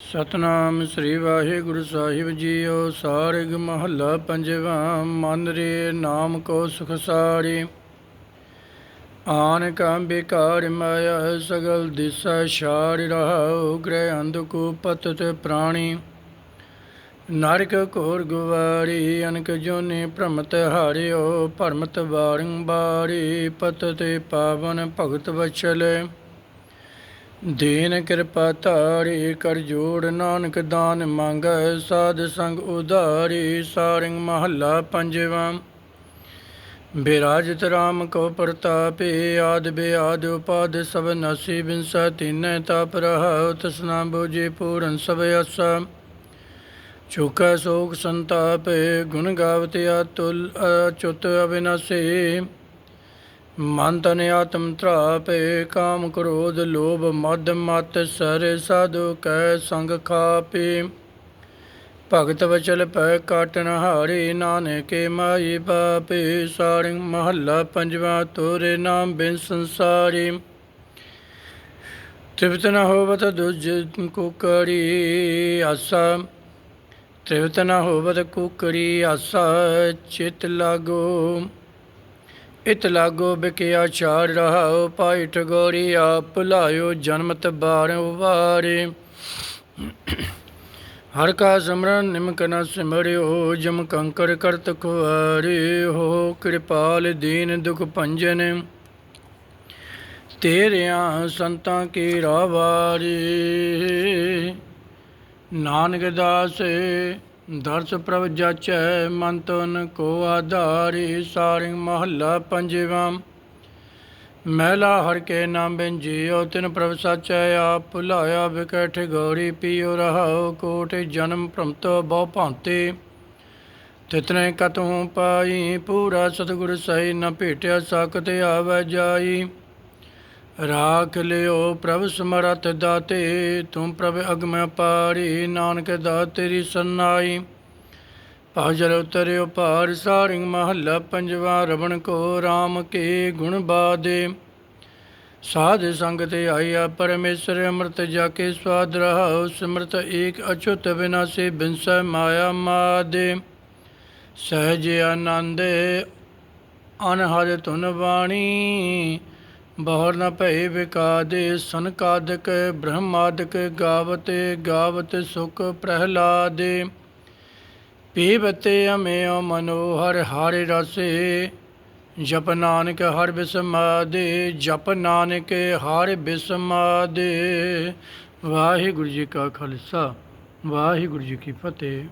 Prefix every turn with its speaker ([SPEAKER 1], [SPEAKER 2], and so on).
[SPEAKER 1] ਸਤਨਾਮ ਸ੍ਰੀ ਵਾਹਿਗੁਰੂ ਸਾਹਿਬ ਜੀਓ, ਸਾਰਗ ਮਹੱਲਾ ਪੰਜਵਾਂ, ਮਨ ਰੇ ਨਾਮ ਕੋ ਸੁਖ ਸਾਰੀ। ਆਨ ਕਾ ਬਿਕਾਰ ਮਾਇਆ, ਸਗਲ ਦਿਸਾ ਛਾੜ ਰਹਾਉ, ਗ੍ਰਹਿ ਅੰਧਕੂ ਪਤਤ ਪ੍ਰਾਣੀ। ਨਰਕ ਘੋਰ ਗੁਵਾਰੀ, ਅਨਕ ਜੋਨੀ ਭ੍ਰਮਤ ਹਾਰਿਓ, ਭਰਮਤ ਬਾਰੰਬਾਰੀ ਪਤਤੇ ਪਾਵਨ ਭਗਤ ਵਚਲੇ ਦੀਨ ਕਿਰਪਾ ਧਾਰੀ, ਕਰ ਜੋੜ ਨਾਨਕ ਦਾਨ ਮੰਗੈ, ਸਾਧ ਸੰਗ ਉਧਾਰੀ, ਸਾਰੰਗ ਮਹੱਲਾ ਪੰਜਵਾਂ। ਬਿਰਾਜਤ ਰਾਮ ਕੋ ਪ੍ਰਤਾਪੇ, ਆਦ ਬਿਆਦ ਉਪਾਦ ਸਭ ਨਸੀ, ਬਿਨਸਾ ਤਿਨੈ ਤਾਪ ਰਹਾਉ ਤਸਨਾ ਬੋਝੇ ਪੂਰਨ ਸਭ ਅਸਾ ਚੁਕੈ ਸੋਖ ਸੰਤਾਪੇ, ਗੁਣ ਗਾਵਤ ਅਤੁਲ ਅਚੁਤ ਅਬਿਨਾਸੀ ਮਨ ਤਨ ਆਤਮ ਤ੍ਰਾਪੇ ਕਾਮ ਕ੍ਰੋਧ ਲੋਭ ਮਦ ਮਤ ਸਰ ਸਾਧੂ ਕੈ ਸੰਗ ਖਾਪੇ। ਭਗਤ ਵਚਲ ਪੈ ਕਾਟਨ ਹਾਰੇ ਨਾਨਕੇ ਮਾਈ ਬਾਪੇ ਸਾਰਿੰ ਮਹੱਲਾ ਪੰਜਵਾ ਤੋਰੇ ਨਾਮ ਬਿਨ ਸੰਸਾਰੀ। ਤ੍ਰਿਪਤ ਨ ਹੋਵਤ ਦੁਜ ਕੁਕੜੀ ਆਸਾ। ਤ੍ਰਿਪਤ ਨ ਹੋਵਤ ਕੁਕੜੀ ਆਸਾ, ਚਿਤ ਲਾਗੋ। ਇਤ ਲਾਗੋ ਬਿਕਿਆ ਚਾਰ ਰਹਾਉ ਪਾਈ ਟਗੋਰੀ ਆਪ ਭੁਲਾਇਓ ਜਨਮਤ ਬਾਰ ਵਾਰੇ। ਹਰ ਕਾ ਸਿਮਰਨ ਨਿਮਕ ਨ ਸਿਮਰਿਓ, ਜਮ ਕੰਕਰ ਕਰਤ ਖੁਆਰੇ ਹੋ। ਕਿਰਪਾਲ ਦੀਨ ਦੁਖ ਭੰਜਨ ਤੇਰਿਆਂ ਸੰਤਾਂ ਕੀ ਰਾਵਾਰੀ ਨਾਨਕ ਦਾਸ ਦਰਸ ਪ੍ਰਭ ਜਾਚੈ ਮਨ ਤਨ ਕੋ ਆਧਾਰੀ ਸਾਰਿੰ ਮਹੱਲਾ ਪੰਜਵਾਂ। ਮਹਿਲਾ ਹਰ ਕੇ ਨਾਮ ਬਿਨ ਜੀਉ, ਤਿਨ ਪ੍ਰਭ ਸਾਚੈ ਆਪ ਭੁਲਾਇਆ ਵਿਕਠ ਗੌਰੀ ਪੀਉ ਰਹਾਉ, ਕੋਟ ਜਨਮ ਭ੍ਰਮਤੋ ਬਹੁ ਭਾਂਤੇ। ਤਿਤਨੇ ਕਤੂ ਪਾਈ, ਪੂਰਾ ਸਤਿਗੁਰ ਸਹੀ ਨ ਭੇਟਿਆ ਸਕਤ ਆਵੈ ਜਾਈ। ਰਾਖ ਲਿਓ ਪ੍ਰਭ ਸਮਰਤ ਦਾਤੇ, ਤੂੰ ਪ੍ਰਭ ਅਗਮ ਪਾਰੀ, ਨਾਨਕ ਦਾ ਤੇਰੀ ਸੰਨਾਈ। ਭਾਜਲ ਉਤਰਿਓ ਭਾਰ ਸਾਰਿੰਗ ਮਹੱਲਾ ਪੰਜਵਾ, ਰਵਣ ਕੋ RAM ਕੇ ਗੁਣ ਬਾਦੇ। ਸਾਧ ਸੰਗ ਤੇ ਆਇਆ ਪਰਮੇਸ਼ਰ, ਅੰਮ੍ਰਿਤ ਜਾ ਕੇ ਸਵਾਦ ਰਹਾਉ, ਸਿਮਰਤ ਏਕ ਅਚੁੱਤ ਵਿਨਾਸੀ ਬਿਨਸੈ ਮਾਇਆ ਮਾਦੇ। ਸਹਿਜ ਆਨੰਦ, ਅਨਹਦ ਧੁਨ ਬਾਣੀ ਬਹੁਰ ਨ ਭਏ ਵਿਕਾਦੇ, ਸਨਕਾਦਿਕ ਬ੍ਰਹਮਾਦਿਕ ਗਾਵਤੇ, ਗਾਵਤ ਸੁਖ ਪ੍ਰਹਿਲਾਦੇ। ਪੀਬਤੇ ਅਮਿਓ ਮਨੋਹਰ ਹਰਿ ਰਸੇ, ਜਪ ਨਾਨਕ ਹਰ ਬਿਸਮਾਦੇ, ਜਪ ਨਾਨਕ ਹਰ ਬਿਸਮਾਦੇ। ਵਾਹਿਗੁਰੂ ਜੀ ਕਾ ਖਾਲਸਾ, ਵਾਹਿਗੁਰੂ ਜੀ ਕੀ ਫਤਿਹ।